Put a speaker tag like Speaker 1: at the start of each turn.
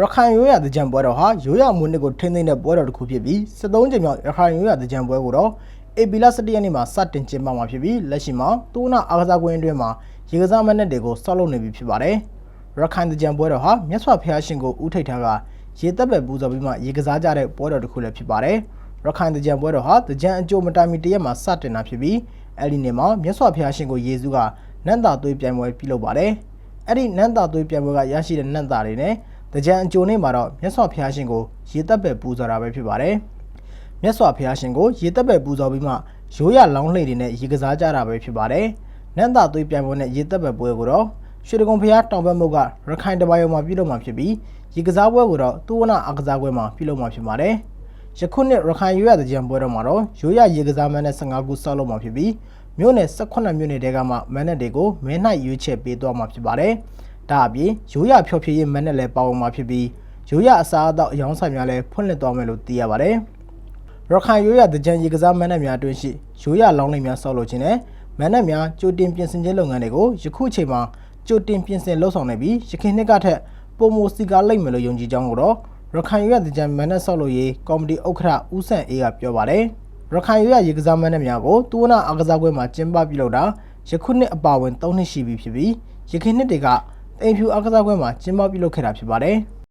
Speaker 1: ရခိုင်ရိုးရာတကြံပွဲတော်ဟာရိုးရာမွေးနေ့ကိုထိန်းသိမ်းတဲ့ပွဲတော်တစ်ခုဖြစ်ပြီး73ကြိမ်မြောက်ရခိုင်ရိုးရာတကြံပွဲကိုတော့အေပီလာ17ရက်နေ့မှာစတင်ကျင်းပမှာဖြစ်ပြီးလက်ရှိမှာတူနာအားကစားကွင်းအတွင်းမှာရေကစားမက်နက်တွေကိုဆောက်လုပ်နေပြီဖြစ်ပါတယ်။ရခိုင်တကြံပွဲတော်ဟာမြတ်စွာဘုရားရှင်ကိုဥထိတ်ထားကရေတပ်ပဲပူဇော်ပြီးမှရေကစားကြတဲ့ပွဲတော်တစ်ခုလည်းဖြစ်ပါတယ်။ရခိုင်တကြံပွဲတော်ဟာတကြံအကျိုးမတိုင်မီတရက်မှာစတင်တာဖြစ်ပြီးအဲ့ဒီနေ့မှာမြတ်စွာဘုရားရှင်ကိုယေရှုကနန္တာသွေးပြိုင်ပွဲပြုလုပ်ပါတယ်။အဲ့ဒီနန္တာသွေးပြိုင်ပွဲကရရှိတဲ့နန္တာတွေနဲ့ တကြံအကျိုးနေ့မှာတော့မြတ်စွာဘုရားရှင်ကိုရေတပ်ပဲပူဇော်တာပဲဖြစ်ပါတယ်။မြတ်စွာဘုရားရှင်ကိုရေတပ်ပဲပူဇော်ပြီးမှရိုးရလောင်းလှိတ်တွေနဲ့ရေကစားကြတာပဲဖြစ်ပါတယ်။နန္တာသွေးပြိုင်ပွဲနဲ့ရေတပ်ပဲပွဲကိုတော့ရွှေတကုံဘုရားတောင်ဘက်မုတ်ကရခိုင်တပါယုံမှာပြုလုပ်မှာဖြစ်ပြီးရေကစားပွဲကိုတော့တူဝနအကစားပွဲမှာပြုလုပ်မှာဖြစ်ပါတယ်။ယခုနှစ်ရခိုင်ရိုးရတကြံပွဲတော်မှာတော့ရိုးရရေကစားမန်းနဲ့15ခုဆောက်လုပ်မှာဖြစ်ပြီးမြို့နယ်18မြို့နယ်တဲကမှမန်းနဲ့တွေကိုမဲ၌ရွေးချယ်ပေးသွားမှာဖြစ်ပါတယ်။ ဒါအပြင်ရိုးရဖြော်ဖြေရေးမန်းနဲ့လည်းပါဝင်မှာဖြစ်ပြီးရိုးရအစားအသောက်အယောင်းဆိုင်များလည်းဖွင့်လှစ်သွားမယ်လို့သိရပါတယ်။ရခိုင်ရိုးရတကြံရေကစားမန်းနက်များအတွင်းရှိရိုးရလောင်းလိမ့်များဆောက်လုပ်ခြင်းနဲ့မန်းနက်များကြိုတင်ပြင်ဆင်ခြင်းလုပ်ငန်းတွေကိုယခုချိန်မှာကြိုတင်ပြင်ဆင်လှုပ်ဆောင်နေပြီးရခိုင်နှစ်ကထက်ပုံမစီကားလိမ့်မယ်လို့ယုံကြည်ကြောင်းကိုတော့ရခိုင်ရိုးရတကြံမန်းနက်ဆောက်လုပ်ရေးကော်မတီဥက္ကဋ္ဌဦးဆန့်အေးကပြောပါတယ်ရခိုင်ရိုးရရေကစားမန်းနက်များကိုတူဝနာအားကစားပွဲမှာကျင်းပပြုလုပ်တာယခုနှစ်အပါအဝင်၃နှစ်ရှိပြီဖြစ်ပြီးရခိုင်နှစ်တွေက အိမ်ဖြူအားကစားပွဲမှာကျင်းပပြုလုပ်ခဲ့တာဖြစ်ပါတယ်။